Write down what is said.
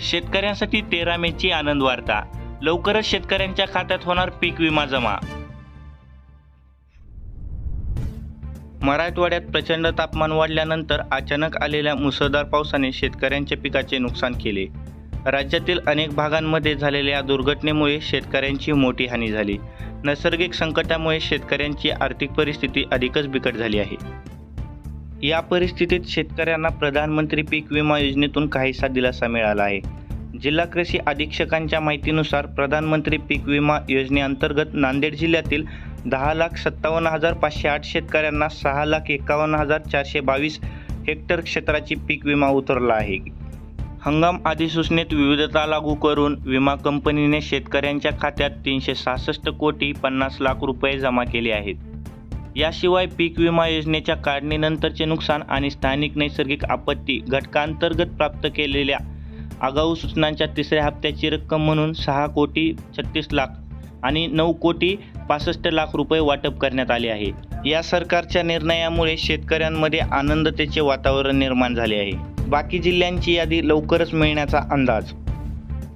शेतकऱ्यांसाठी तेरा मेची आनंद वार्ता. लवकरच शेतकऱ्यांच्या खात्यात होणार पीक विमा जमा. मराठवाड्यात प्रचंड तापमान वाढल्यानंतर अचानक आलेल्या मुसळधार पावसाने शेतकऱ्यांच्या पिकाचे नुकसान केले. राज्यातील अनेक भागांमध्ये झालेल्या या दुर्घटनेमुळे शेतकऱ्यांची मोठी हानी झाली. नैसर्गिक संकटामुळे शेतकऱ्यांची आर्थिक परिस्थिती अधिकच बिकट झाली आहे. या परिस्थितीत शेतकऱ्यांना प्रधानमंत्री पीक विमा योजनेतून काहीसा दिलासा मिळाला आहे. जिल्हा कृषी अधीक्षकांच्या माहितीनुसार प्रधानमंत्री पीक विमा योजनेअंतर्गत नांदेड जिल्ह्यातील दहा लाख सत्तावन्न हजार पाचशे आठ शेतकऱ्यांना सहा लाख एकावन्न हजार चारशे बावीस हेक्टर क्षेत्राची पीक विमा उतरला आहे. हंगाम अधिसूचनेत विविधता लागू करून विमा कंपनीने शेतकऱ्यांच्या खात्यात तीनशे सहासष्ट कोटी पन्नास लाख रुपये जमा केले आहेत. याशिवाय पीक विमा योजनेच्या काढणीनंतरचे नुकसान आणि स्थानिक नैसर्गिक आपत्ती घटकांतर्गत प्राप्त केलेल्या आगाऊ सूचनांच्या तिसऱ्या हप्त्याची रक्कम म्हणून सहा कोटी छत्तीस लाख आणि नऊ कोटी पासष्ट लाख रुपये वाटप करण्यात आले आहे. या सरकारच्या निर्णयामुळे शेतकऱ्यांमध्ये आनंदतेचे वातावरण निर्माण झाले आहे. बाकी जिल्ह्यांची यादी लवकरच मिळण्याचा अंदाज